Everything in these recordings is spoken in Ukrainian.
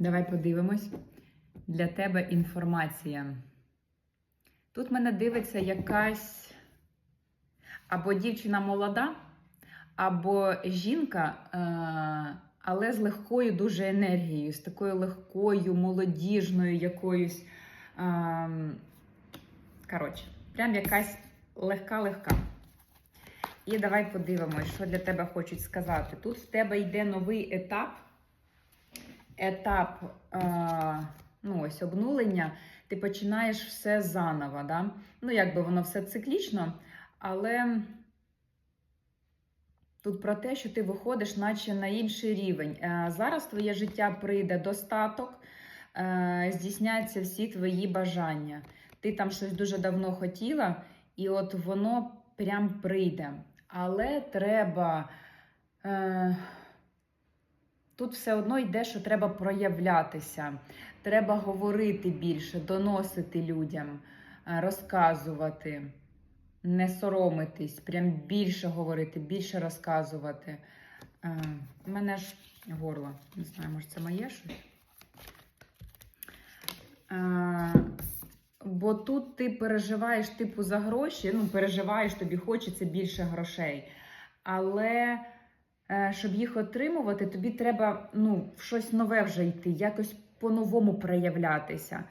Давай подивимось. Для тебе інформація. Тут мене дивиться якась або дівчина молода, або жінка, е, але з легкою дуже енергією, з такою легкою, молодіжною якоюсь. е, Коротше, прям якась легка-легка. І давай подивимось, що для тебе хочуть сказати. Тут в тебе йде новий етап. Етап е, ну, ось, обнулення. Ти починаєш все заново. Да? Ну, якби воно все циклічно, але тут про те, що ти виходиш, наче на інший рівень. Е, зараз твоє життя прийде достаток, е, здійсняться всі твої бажання. Ти там щось дуже давно хотіла, і от воно прям прийде. Але треба. Е, Тут все одно йде, що треба проявлятися, треба говорити більше, доносити людям, е, розказувати, не соромитись, прям більше говорити, більше розказувати. Е, У мене ж горло, не знаю, може це моє щось. Е, Бо тут ти переживаєш типу за гроші, ну, переживаєш, тобі хочеться більше грошей. Але е, щоб їх отримувати, тобі треба ну, в щось нове вже йти, якось по-новому проявлятися.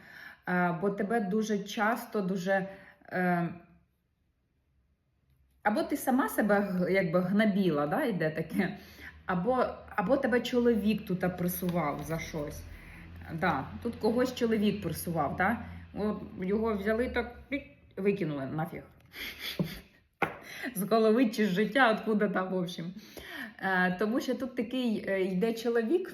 Е, Бо тебе дуже часто, дуже. е, Або ти сама себе якби гнабіла, да, йде таке, або, або тебе чоловік тут пресував за щось. Да, тут когось чоловік пресував, да? Його взяли так викинули нафіг. З голови чи з життя, откуда там, в общем. Е, тому що тут такий е, йде чоловік,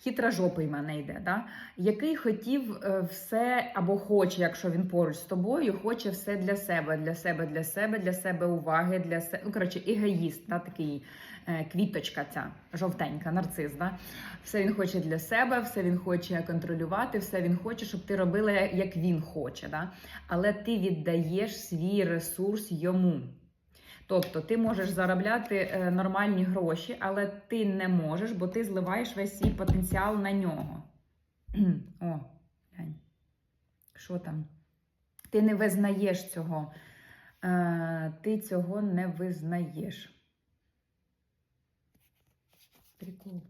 хитрожопий в мене йде, да? який хотів е, все або хоче, якщо він поруч з тобою, хоче все для себе, для себе, для себе, для себе уваги, для себе. Ну, коротше, егоїст, да? такий квіточка ця жовтенька, нарцис. Да? Все він хоче для себе, все він хоче контролювати, все він хоче, щоб ти робила як він хоче. Да? Але ти віддаєш свій ресурс йому. Тобто ти можеш заробляти е, нормальні гроші, але ти не можеш, бо ти зливаєш весь свій потенціал на нього. О, глянь. Що там? Ти не визнаєш цього. Е, ти цього не визнаєш. Прикол.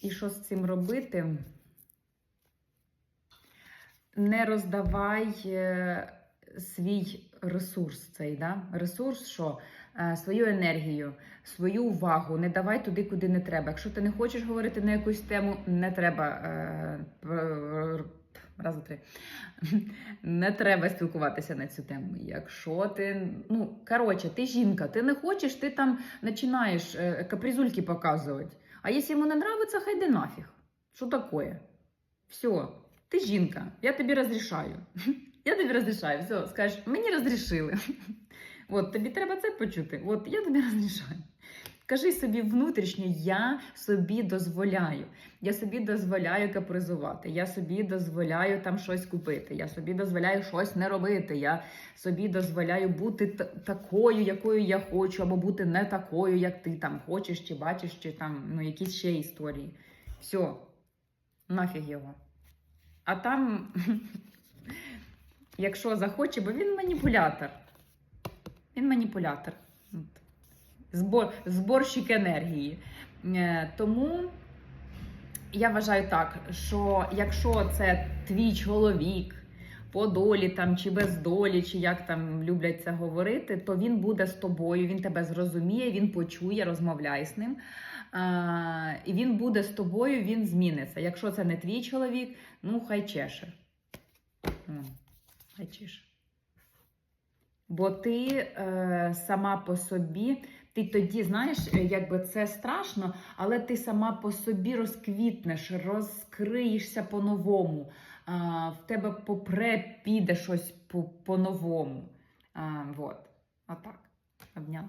І що з цим робити? Не роздавай е, свій ресурс цей, да? ресурс, що Е, свою енергію, свою увагу, не давай туди, куди не треба. Якщо ти не хочеш говорити на якусь тему, не треба. е, Раз, три. Не треба спілкуватися на цю тему. Якщо ти, ну, коротше, ти жінка, ти не хочеш, ти там починаєш е, капризульки показувати. А якщо йому не нравиться, хай йде нафіг. Що таке? Все, ти жінка, я тобі розрішаю. Я тобі розрішаю, все, скажеш, мені розрішили. От тобі треба це почути. От я тобі розрішаю. Кажи собі внутрішньо, я собі дозволяю. Я собі дозволяю капризувати, я собі дозволяю там щось купити, я собі дозволяю щось не робити. Я собі дозволяю бути такою, якою я хочу, або бути не такою, як ти там хочеш, чи бачиш, чи там ну, якісь ще історії. Все, нафіг його. А там, якщо захоче, бо він маніпулятор. Він маніпулятор. Збор, зборщик енергії. Е, Тому я вважаю так, що якщо це твій чоловік по долі там, чи без долі, чи як там люблять це говорити, то він буде з тобою, він тебе зрозуміє, він почує, розмовляй з ним. А, і він буде з тобою, він зміниться. Якщо це не твій чоловік, ну хай чеше. Чеше. Бо ти е, сама по собі, ти тоді, знаєш, е, якби це страшно, але ти сама по собі розквітнеш, розкриєшся по-новому. Е, в тебе попре піде щось по- по-новому. А, вот. Отак. Обняла.